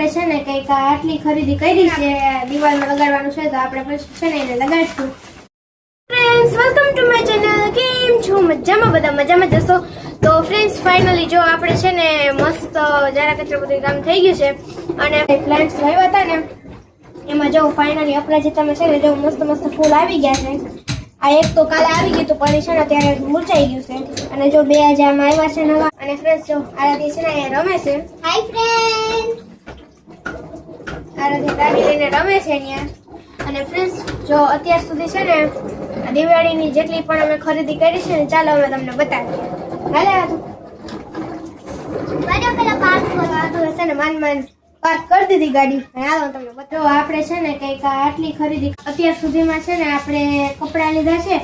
આપણે છે ને કંઈક આટલી ખરીદી કરી છે, દિવાલમાં લગાડવાનું છે, તો આપણે પછી છે ને એને લગાડશું. Friends welcome to my channel કેમ છો? મજામાં? બધા મજામાં જશો તો ફ્રેન્ડ્સ ફાઇનલી જો આપણે છે ને મસ્ત જરા કચરો બધું કામ થઈ ગયું છે, અને પ્લાન્ટ્સ લાવ્યા હતા ને, એમાં જો ફાઇનલી અપરાજિતામાં છે ને જો મસ્ત મસ્ત ફૂલ આવી ગયા છે. આ એક તો કાલે આવી ગયું તો પણ છે ને ત્યારે મૂર્ચાઈ ગયું છે. અને જો બે આજે આમાં આવ્યા છે નવા. અને ફ્રેન્ડ્સ જો આરાધી છે ને રમે છે. હાય ફ્રેન્ડ આરાધી ગાડી લઈને રમે છે અહીંયા. અને ફ્રેન્ડ્સ જો અત્યાર સુધી છે ને દિવાળીની જેટલી પણ અમે ખરીદી કરી છે ને ચાલો અમે તમને બતાવીએ. હાલે આ છે ને માન માન પાર્ક કરી દીધી ગાડી. હાલો તમને બતાવો. આપણે છે ને કંઈક આટલી ખરીદી અત્યાર સુધીમાં છે ને આપણે કપડાં લીધા છે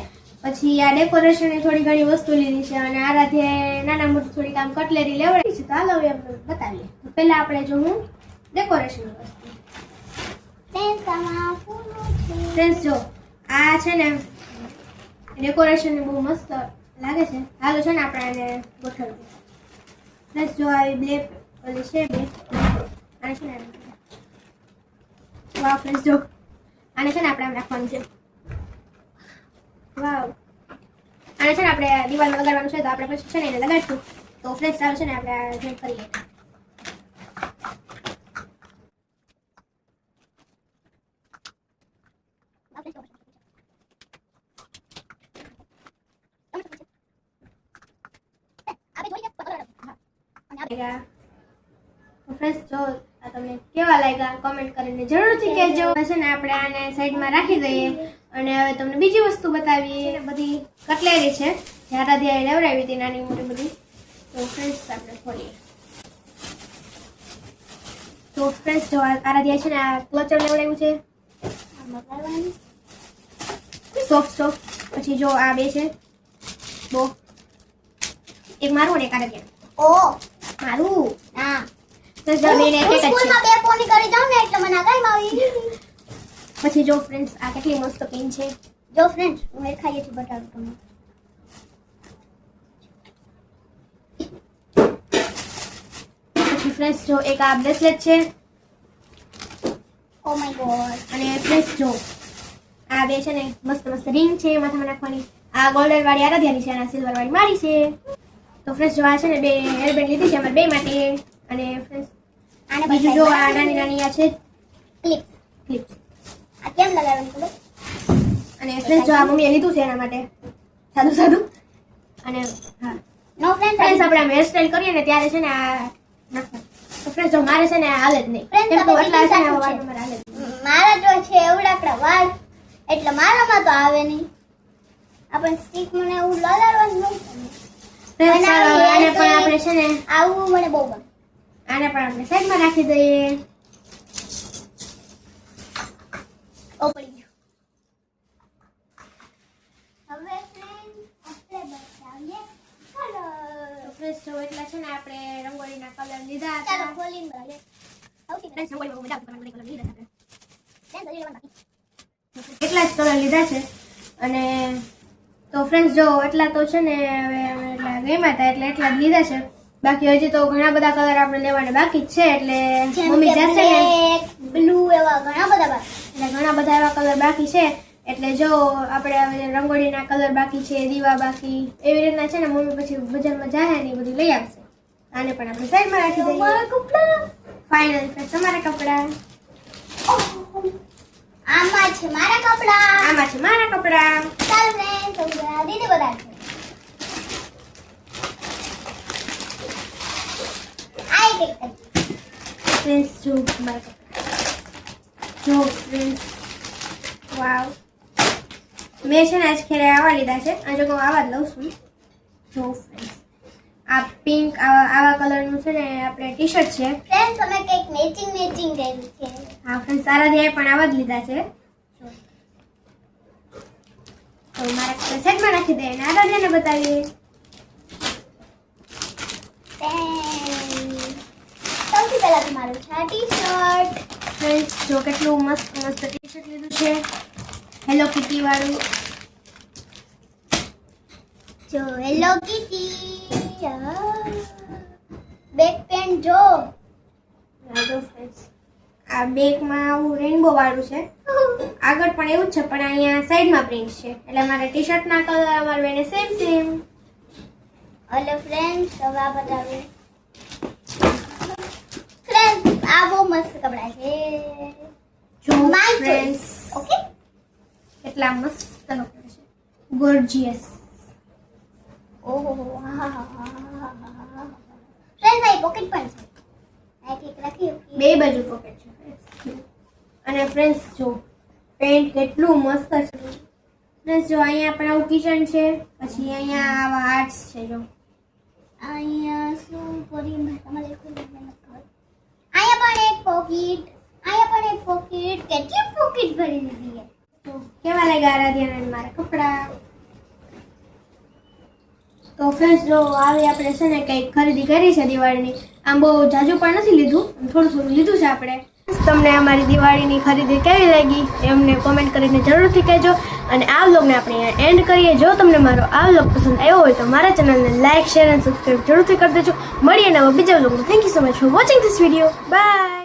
પછી આ ડેકોરેશનની થોડી ઘણી વસ્તુ લીધી છે અને આરાધે નાના મોટી થોડી કામ કટલેરી લેવડાવી છે. તો હાલો હવે બતાવીએ. પહેલા આપણે જો હું ડેકોરેશન વસ્તુ ફ્રેન્ડ આમાં ફૂલો છે ફ્રેન્ડ્સ જો આ છે ને ડેકોરેશન બહુ મસ્ત લાગે છે. હાલો છે ને આપણે આને ગોઠવીએ ફ્રેન્ડ્સ જો આવી બ્લેક ઓલી છે બે, આને છે ને વાવ ફ્રેન્ડ્સ જો આને છે ને આપણે આમ રાખવાનું છે. વાવ. આને છે ને આપણે દિવાલમાં લગાડવાનું છે તો આપણે પછી છે ને એને લગાડીશું. તો ફ્રેન્ડ્સ ચાલો છે ને આપણે જોઈન કરીએ. લાગ્યા જો આ તમને કેવા લાગ્યા? કોમેન્ટ કરીને જરૂરથી કહેજો. છે ને આપણે આને સાઈડમાં રાખી દઈએ અને હવે તમને બીજી વસ્તુ બતાવીએ. બધી કટલેરી છે. જ્યારે ધ્યાન લેવડાવી હતી નાની મોટી બધી. તો ફ્રેન્ડ્સ આપણે ખોલીએ. તો ફ્રેન્ડ્સ જો આરાધ્યા છે ને આ ક્લચર લેવડાવ્યું છે. સોફ્ટ સોફ્ટ પછી જો આ બે છે. બો. એક મારું અને એક આરાધ્યા ઓ. મારું? હા. તો જમીને એક જ છે. બે પોની કરી જાઉં ને એટલે મને આ કાંઈ આવી પછી જો ફ્રેન્ડ્સ આ કેટલી મસ્ત પેન છે. જો ફ્રેન્ડ હું એ ખાઈએ છું બતાવું તમને. પછી ફ્રેન્ડ્સ જો એક આ બ્રેસલેટ છે. ઓ માય ગોડ અને ફ્રેન્ડ્સ જો આ બે છે ને મસ્ત મસ્ત રિંગ છે માથામાં નાખવાની. આ ગોલ્ડન વાળી આરાધ્યાની છે અને સિલ્વર વાળી મારી છે. તો ફ્રેન્ડ્સ જો આ છે ને બે હેરબેન્ડ લીધી છે અમારે બે માટે. અને ફ્રેન્ડ્સ આને બીજું જો આ નાની નાની આ છે. ક્લિપ ક્લિપ્સ આ કેમ લગાવવાનું ખબર? અને ફ્રેન્ડ્સ જો આ મમ્મીએ લીધું છે એના માટે. સાદું સાદું. અને હા. નો ફ્રેન્ડ ફ્રેન્ડ્સ આપણે હેર હેરસ્ટાઈલ કરીએ ને ત્યારે છે ને આ નાખવાનું. તો ફ્રેન્ડ્સ જો મારે છે ને હાલે જ નહીં. ફ્રેન્ડ તો એટલા છે. ને મારા જો છે એવડાકડા વાળ. એટલે મારામાં તો આવે નહીં આપણે સ્ટીક મને એવું લગાડવાનું નહીં ફ્રેન્ડ્સ ચાલો હવે આને બનાવીએ પણ તો- આપણે છે ને આવું મને બહુ ગમે આને પણ આપણે સાઈડમાં રાખી દઈએ ઓ પડી ગયું હવે friends, આપણે બતાવીએ colour. તો ફ્રેન્ડ્સ જો એટલા છે ને આપણે રંગોળીના કલર લીધા ચાલો હતા ખોલીને બતાવીએ. સૌથી પહેલા ફ્રેન્ડ્સ રંગોળી બહુ મજા આવશે તમને બધા કલર લીધા હતા friends, હજી લેવાનું બાકી. એટલા જ કલર લીધા છે અને તો ફ્રેન્ડ્સ જો એટલા તો છે ને હવે એટલા ગમ્યા હતા એટલે એટલા જ લીધા છે બાકી હજી તો ઘણા બધા કલર આપણે લેવાના બાકી જ છે એટલે મમ્મી જશે ને બ્લુ એવા ઘણા બધા બાકી. એટલે ઘણા બધા એવા કલર બાકી છે એટલે જો આપણે હવે રંગોળીના કલર બાકી છે દીવા બાકી એવી રીતના છે ને મમ્મી પછી બજારમાં જાય ને એ બધું લઈ આવશે આને પણ આપણે સાઈડમાં રાખી દઈએ. ફાઇનલ તમારા કપડાં. આમાં છે મારા કપડાં. આમાં છે મારા કપડાં. ચાલ હવે આ દીદી બધા આ એક એક કરી. ફ્રેન્ડ્સ જો મારા કપડાં. જો ફ્રેન્ડ્સ વાવ મેં છે ને આજ ખેરે આવા લીધા છે. આજે હું આવા જ લઉં છું. જો ફ્રેન્ડ્સ આ પિંક આવા કલરનું છે ને આપણે ટી શર્ટ છે. ફ્રેન્ડ્સ અમે કંઈક મેચિંગ મેચિંગ કર્યું છે. હા ફ્રેન્ડ સારા ધ્યાય પણ આવા જ લીધા છે. તો મારા સેટમાં નાખી દઈએ અને આરાધ્યાને બતાવીએ. સૌથી પહેલા તમારું છે ટી-શર્ટ ફ્રેન્ડ્સ જો કેટલું મસ્ત મસ્ત ટી શર્ટ લીધું છે. હેલો કિટી વાળું. જો હેલો કીટી બેક પેન જો. આ બેગમાં આવું રેનબો વાળું છે. આગળ પણ એવું જ છે પણ અહીંયા સાઈડમાં પ્રિન્ટ છે. એટલે મારા ટી શર્ટના કલર અમારે બેને સેમ સેમ એટલે ફ્રેન્ડ્સ હવે આ બતાવે. ફ્રેન્ડ્સ આ બહુ મસ્ત કપડા છે. જો માય ફ્રેન્ડ્સ ઓકે કેટલા મસ્ત કપડા છે. ગોર્જિયસ ઓહો ફ્રેન્ડ્સ આ પોકેટ પણ છે. આ એક રાખી બે બાજુ પોકેટ છે. અને ફ્રેન્ડ્સ જો પેન્ટ કેટલું મસ્ત છે. ફ્રેન્ડ્સ જો અહીંયા આપણે આવું કિચન છે પછી અહીંયા આવા આર્ટ્સ છે જો. અહીંયા શું કરી તમારે અહીંયા પણ એક પોકેટ અહીંયા પણ એક પોકેટ કેટલી પોકેટ ભરી દીધી છે? કેવા લાગ્યા આરાધ્યાને મારા કપડાં? તો ફ્રેન્ડ્સ જો આવી આપણે છે ને કંઈક ખરીદી કરી છે દિવાળીની, આમ બહુ જાજુ પણ નથી લીધું થોડું થોડું લીધું છે આપણે. તમને અમારી દિવાળીની ખરીદી કેવી લાગી એમને કોમેન્ટ કરીને જરૂરથી કહેજો. અને આ વ્લોગને આપણે એન્ડ કરીએ. જો તમને મારો આ વ્લોગ પસંદ આવ્યો હોય તો મારા ચેનલને લાઇક શેર અને સબસ્ક્રાઈબ જરૂરથી કરી દેજો. મળીએ નવા બીજા વ્લોગમાં thank you so much for watching this video bye